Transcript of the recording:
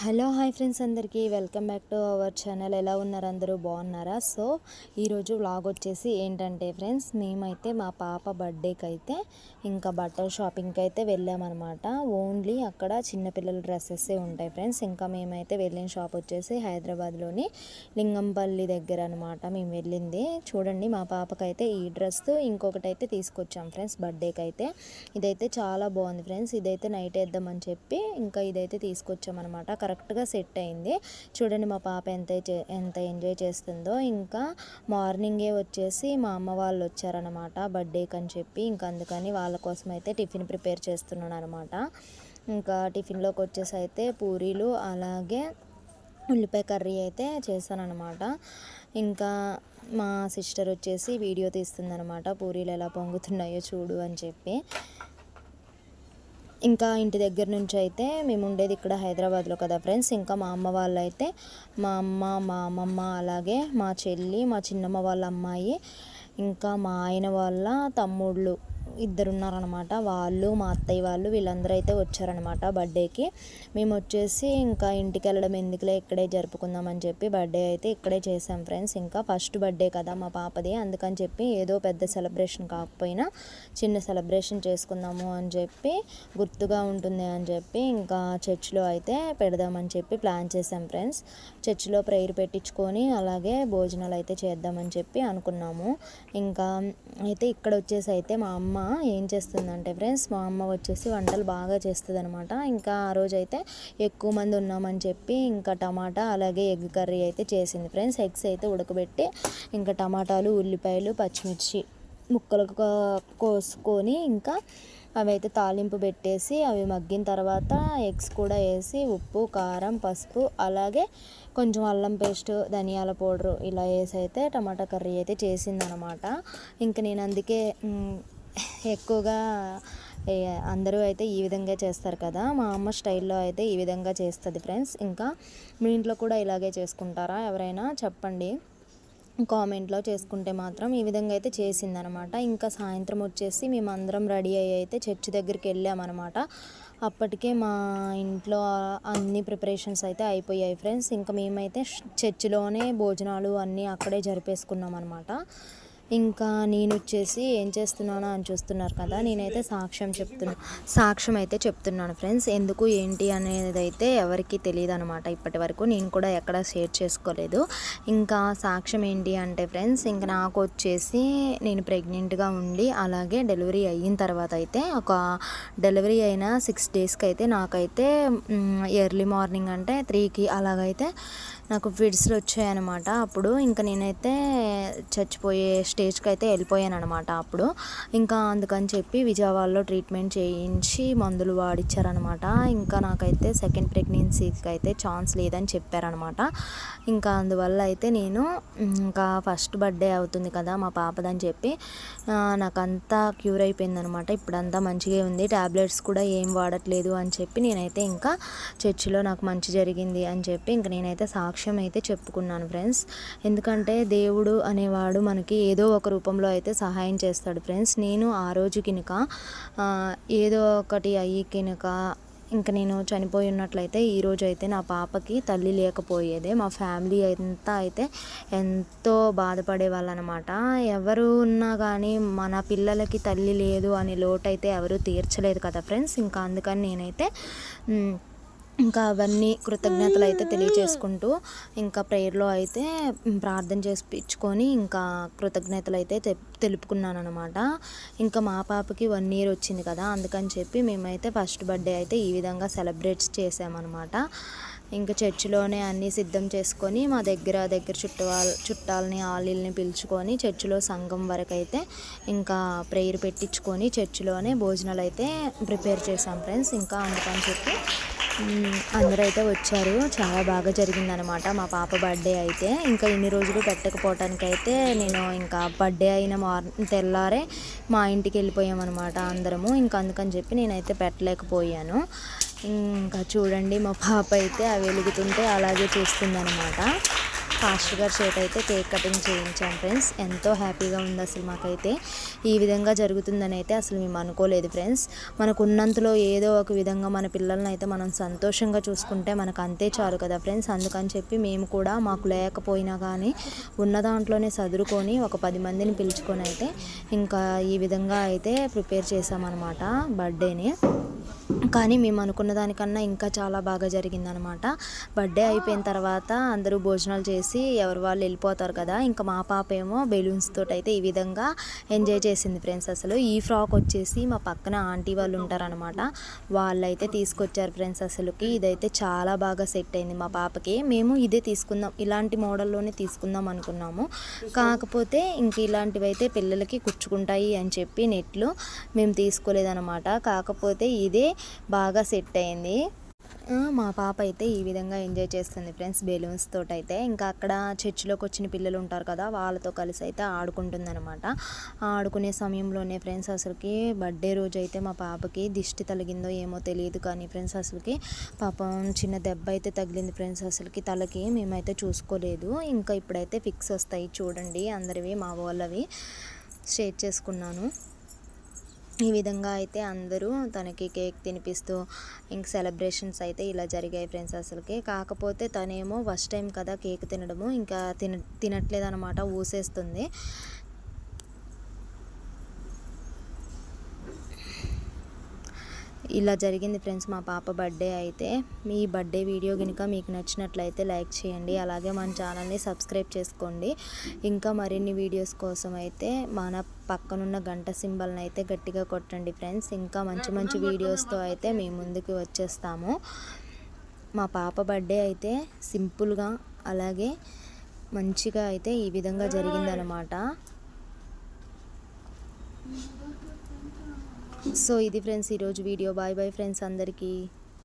Hello hi friends అందరికీ. Welcome back to our channel. ఎలా ఉన్నారు అందరూ? బాగున్నారా? సో ఈరోజు వ్లాగ్ వచ్చేసి ఏంటంటే ఫ్రెండ్స్ మేమైతే మా పాప బర్త్డేకి అయితే ఇంకా బట్టల షాపింగ్కి అయితే వెళ్ళామన్నమాట. ఓన్లీ అక్కడ చిన్నపిల్లల డ్రెస్సెస్ ఉంటాయి ఫ్రెండ్స్. ఇంకా మేమైతే వెళ్ళిన షాప్ వచ్చేసి హైదరాబాద్లోని లింగంపల్లి దగ్గర అనమాట మేము వెళ్ళింది. చూడండి మా పాపకైతే ఈ డ్రెస్ ఇంకొకటి అయితే తీసుకొచ్చాం ఫ్రెండ్స్ బర్త్డేకి అయితే ఇదైతే చాలా బాగుంది ఫ్రెండ్స్. ఇదైతే నైట్ వేద్దామని చెప్పి ఇంకా ఇదైతే తీసుకొచ్చామన్నమాట. కరెక్ట్గా సెట్ అయింది చూడండి మా పాప ఎంత ఎంత ఎంజాయ్ చేస్తుందో. ఇంకా మార్నింగే వచ్చేసి మా అమ్మ వాళ్ళు వచ్చారనమాట బర్త్డేకి అని చెప్పి. ఇంకా అందుకని వాళ్ళ కోసం అయితే టిఫిన్ ప్రిపేర్ చేస్తున్నాను అనమాట ఇంకా టిఫిన్లోకి వచ్చేసి అయితే పూరీలు అలాగే ఉల్లిపాయ కర్రీ అయితే చేశానమాట ఇంకా మా సిస్టర్ వచ్చేసి వీడియో తీస్తుందనమాట పూరీలు ఎలా పొంగుతున్నాయో చూడు అని చెప్పి. ఇంకా ఇంటి దగ్గర నుంచి అయితే మేము ఉండేది ఇక్కడ హైదరాబాద్లో కదా ఫ్రెండ్స్. ఇంకా మా అమ్మ వాళ్ళు అయితే మా అమ్మ మా అమ్మమ్మ అలాగే మా చెల్లి మా చిన్నమ్మ వాళ్ళ అమ్మాయి ఇంకా మా ఆయన వాళ్ళ తమ్ముళ్ళు. ఇద్దరున్నారనమాట వాళ్ళు మా అత్తయ్య వాళ్ళు వీళ్ళందరూ అయితే వచ్చారనమాట బర్త్డేకి. మేము వచ్చేసి ఇంకా ఇంటికి వెళ్ళడం ఎందుకులే ఇక్కడే జరుపుకుందామని చెప్పి బర్త్డే అయితే ఇక్కడే చేసాం ఫ్రెండ్స్. ఇంకా ఫస్ట్ బర్త్డే కదా మా పాపది అందుకని చెప్పి ఏదో పెద్ద సెలబ్రేషన్ కాకపోయినా చిన్న సెలబ్రేషన్ చేసుకుందాము అని చెప్పి గుర్తుగా ఉంటుంది అని చెప్పి ఇంకా చర్చిలో అయితే పెడదామని చెప్పి ప్లాన్ చేసాం ఫ్రెండ్స్. చర్చిలో ప్రేయర్ పెట్టించుకొని అలాగే భోజనాలు అయితే చేద్దామని చెప్పి అనుకున్నాము. ఇంకా అయితే ఇక్కడ వచ్చేసి అయితే మా అమ్మ ఏం చేస్తుందంటే ఫ్రెండ్స్ మా అమ్మ వచ్చేసి వంటలు బాగా చేస్తుంది అనమాట ఇంకా ఆ రోజు అయితే ఎక్కువ మంది ఉన్నామని చెప్పి ఇంకా టమాటా అలాగే ఎగ్ కర్రీ అయితే చేసింది. ఫ్రెండ్స్ ఎగ్స్ అయితే ఉడకబెట్టి ఇంకా టమాటాలు ఉల్లిపాయలు పచ్చిమిర్చి ముక్కలకు కోసుకొని ఇంకా అవి అయితే తాలింపు పెట్టేసి అవి మగ్గిన తర్వాత ఎగ్స్ కూడా వేసి ఉప్పు కారం పసుపు అలాగే కొంచెం అల్లం పేస్ట్ ధనియాల పౌడరు ఇలా వేసి అయితే టమాటా కర్రీ అయితే చేసిందనమాట ఇంకా నేను అందుకే ఎక్కువగా అందరూ అయితే ఈ విధంగా చేస్తారు కదా. మా అమ్మ స్టైల్లో అయితే ఈ విధంగా చేస్తుంది ఫ్రెండ్స్. ఇంకా మీ ఇంట్లో కూడా ఇలాగే చేసుకుంటారా? ఎవరైనా చెప్పండి. కామెంట్లో చేసుకుంటే మాత్రం ఈ విధంగా అయితే చేసిందనమాట. ఇంకా సాయంత్రం వచ్చేసి మేము అందరం రెడీ అయ్యి అయితే చర్చి దగ్గరికి వెళ్ళామన్నమాట అప్పటికే మా ఇంట్లో అన్ని ప్రిపరేషన్స్ అయితే అయిపోయాయి ఫ్రెండ్స్. ఇంకా మేమైతే చర్చిలోనే భోజనాలు అన్నీ అక్కడే జరిపేసుకున్నాం అనమాట ఇంకా నేను వచ్చేసి ఏం చేస్తున్నానో అని చూస్తున్నారు కదా నేనైతే సాక్ష్యం చెప్తున్నా సాక్ష్యం అయితే చెప్తున్నాను ఫ్రెండ్స్. ఎందుకు ఏంటి అనేది అయితే ఎవరికీ తెలియదు అనమాట ఇప్పటి వరకు నేను కూడా ఎక్కడ షేర్ చేసుకోలేదు. ఇంకా సాక్ష్యం ఏంటి అంటే ఫ్రెండ్స్ ఇంకా నాకు వచ్చేసి నేను ప్రెగ్నెంట్గా ఉండి అలాగే డెలివరీ అయిన తర్వాత అయితే ఒక డెలివరీ అయిన సిక్స్ డేస్కి అయితే నాకైతే ఎర్లీ మార్నింగ్ అంటే త్రీకి అలాగైతే నాకు ఫిడ్స్లు వచ్చాయన్నమాట. అప్పుడు ఇంకా నేనైతే చచ్చిపోయే స్టేజ్కి అయితే వెళ్ళిపోయాను అనమాట అప్పుడు. ఇంకా అందుకని చెప్పి విజయవాడలో ట్రీట్మెంట్ చేయించి మందులు వాడిచ్చారనమాట ఇంకా నాకైతే సెకండ్ ప్రెగ్నెన్సీకి అయితే ఛాన్స్ లేదని చెప్పారనమాట ఇంకా అందువల్ల అయితే నేను ఇంకా ఫస్ట్ బర్త్డే అవుతుంది కదా మా పాపదని చెప్పి నాకంతా క్యూర్ అయిపోయిందనమాట ఇప్పుడంతా ఇప్పుడు అంతా మంచిగా ఉంది. ట్యాబ్లెట్స్ కూడా ఏం వాడట్లేదు అని చెప్పి నేనైతే ఇంకా చర్చిలో నాకు మంచి జరిగింది అని చెప్పి ఇంకా నేనైతే సాక్ష్యం అయితే చెప్పుకున్నాను ఫ్రెండ్స్. ఎందుకంటే దేవుడు అనేవాడు మనకి ఏదో ఒక రూపంలో అయితే సహాయం చేస్తాడు ఫ్రెండ్స్. నేను ఆ రోజు కినుక ఏదో ఒకటి అయ్యి కినుక ఇంకా నేను చనిపోయి ఉన్నట్లయితే ఈరోజు అయితే నా పాపకి తల్లి లేకపోయేదే మా ఫ్యామిలీ అంతా అయితే ఎంతో బాధపడే వాళ్ళనమాట. ఎవరు ఉన్నా కానీ మన పిల్లలకి తల్లి లేదు అనే లోటు అయితే ఎవరు తీర్చలేదు కదా ఫ్రెండ్స్. ఇంకా అందుకని నేనైతే ఇంకా అవన్నీ కృతజ్ఞతలు అయితే తెలియచేసుకుంటూ ఇంకా ప్రేయర్లో అయితే ప్రార్థన చేసిపించుకొని ఇంకా కృతజ్ఞతలు అయితే తె- తెలుపుకున్నాను అనమాట ఇంకా మా పాపకి వన్ ఇయర్ వచ్చింది కదా అందుకని చెప్పి మేమైతే ఫస్ట్ బర్త్డే అయితే ఈ విధంగా సెలబ్రేట్ చేసామన్నమాట. ఇంకా చర్చిలోనే అన్నీ సిద్ధం చేసుకొని మా దగ్గర దగ్గర చుట్టాల చుట్టాలని ఆలీల్ని పిలుచుకొని చర్చిలో సంఘం వరకు అయితే ఇంకా ప్రేయర్ పెట్టించుకొని చర్చిలోనే భోజనాలు అయితే ప్రిపేర్ చేసాం ఫ్రెండ్స్. ఇంకా అందుకని చెప్పి అందరూ అయితే వచ్చారు. చాలా బాగా జరిగిందనమాట మా పాప బర్త్డే అయితే. ఇంకా ఇన్ని రోజులు పెట్టకపోవటానికి అయితే నేను ఇంకా బర్త్డే అయిన మార్ తెల్లారే మా ఇంటికి వెళ్ళిపోయామన్నమాట అందరము. ఇంకా అందుకని చెప్పి నేనైతే పెట్టలేకపోయాను. ఇంకా చూడండి మా పాప అయితే అవి వెలుగుతుంటే అలాగే చూస్తుందనమాట పాస్టర్ గారి చేత అయితే కేక్ కటింగ్ చేయించాం ఫ్రెండ్స్. ఎంతో హ్యాపీగా ఉంది అసలు మాకైతే. ఈ విధంగా జరుగుతుందని అయితే అసలు మేము అనుకోలేదు ఫ్రెండ్స్. మనకు ఉన్నంతలో ఏదో ఒక విధంగా మన పిల్లల్ని అయితే మనం సంతోషంగా చూసుకుంటే మనకు అంతే చాలు కదా ఫ్రెండ్స్. అందుకని చెప్పి మేము కూడా మాకు లేకపోయినా కానీ ఉన్న దాంట్లోనే చదురుకొని ఒక పది మందిని పిలుచుకొని అయితే ఇంకా ఈ విధంగా అయితే ప్రిపేర్ చేసామన్నమాట బర్త్డేని. కానీ మేము అనుకున్న దానికన్నా ఇంకా చాలా బాగా జరిగిందనమాట. బర్త్డే అయిపోయిన తర్వాత అందరూ భోజనాలు చేసి ఎవరు వాళ్ళు వెళ్ళిపోతారు కదా ఇంకా మా పాప ఏమో బెలూన్స్ తోటి అయితే ఈ విధంగా ఎంజాయ్ చేసింది ఫ్రెండ్స్ అసలు. ఈ ఫ్రాక్ వచ్చేసి మా పక్కన ఆంటీ వాళ్ళు ఉంటారనమాట. వాళ్ళైతే తీసుకొచ్చారు ఫ్రెండ్స్ అసలుకి. ఇదైతే చాలా బాగా సెట్ అయింది మా పాపకి. మేము ఇదే తీసుకుందాం ఇలాంటి మోడల్లోనే తీసుకుందాం అనుకున్నాము. కాకపోతే ఇంక ఇలాంటివైతే పిల్లలకి కుచ్చుకుంటాయి అని చెప్పి నెట్లు మేము తీసుకోలేదన్నమాట కాకపోతే ఇది బాగా సెట్ అయింది. మా పాప అయితే ఈ విధంగా ఎంజాయ్ చేస్తుంది ఫ్రెండ్స్ బెలూన్స్ తోటి అయితే ఇంకా అక్కడ చర్చిలోకి వచ్చిన పిల్లలు ఉంటారు కదా వాళ్ళతో కలిసి అయితే ఆడుకుంటుంది అనమాట ఆడుకునే సమయంలోనే ఫ్రెండ్స్ అసలుకి బర్త్డే రోజు అయితే మా పాపకి దిష్టి తలిగిందో ఏమో తెలియదు కానీ ఫ్రెండ్స్ అసలుకి పాపం చిన్న దెబ్బ అయితే తగిలింది ఫ్రెండ్స్ అసలుకి తలకి మేమైతే చూసుకోలేదు. ఇంకా ఇప్పుడైతే ఫిక్స్ వస్తాయి చూడండి అందరివి మా వాళ్ళవి షేర్ చేసుకున్నాను. ఈ విధంగా అయితే అందరూ తనకి కేక్ తినిపిస్తూ ఇంక సెలబ్రేషన్స్ అయితే ఇలా జరిగాయి ఫ్రెండ్స్ అసలుకి. కాకపోతే తనేమో ఫస్ట్ టైం కదా కేక్ తినడము ఇంకా తిన తినట్లేదు అనమాట ఊసేస్తుంది. ఇలా జరిగింది ఫ్రెండ్స్ మా పాప బర్త్డే అయితే. మీ బర్త్డే వీడియో కనుక మీకు నచ్చినట్లయితే లైక్ చేయండి అలాగే మన ఛానల్ని సబ్స్క్రైబ్ చేసుకోండి. ఇంకా మరిన్ని వీడియోస్ కోసం అయితే మన పక్కనున్న గంట సింబల్ని అయితే గట్టిగా కొట్టండి ఫ్రెండ్స్. ఇంకా మంచి మంచి వీడియోస్తో అయితే మీ ముందుకు వచ్చేస్తాము. మా పాప బర్త్డే అయితే సింపుల్గా అలాగే మంచిగా అయితే ఈ విధంగా జరిగిందనమాట సో ఇది ఫ్రెండ్స్ ఈరోజు వీడియో. బాయ్ బాయ్ ఫ్రెండ్స్ అందరికీ.